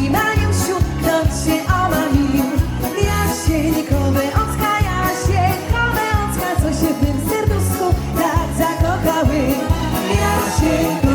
Mariuszu, krocz się omamił Jasieńkowy ocka, jasieńkowe ocka Co się w tym serduszku tak zakochały? Jasieńkowe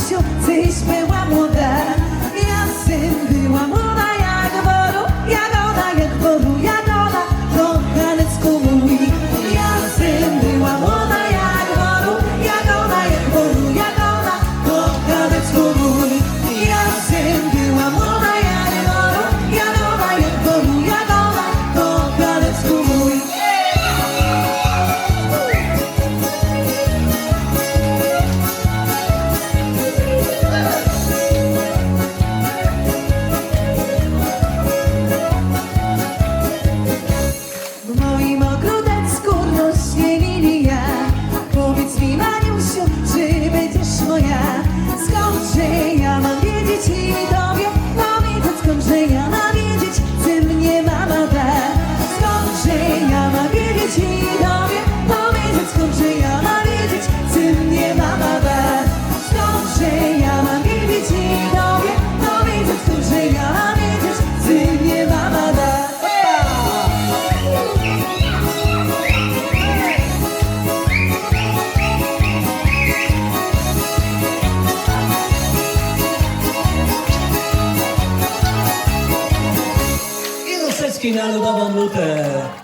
canzio, se speriamo da sculpting. Esquina do Babamuta.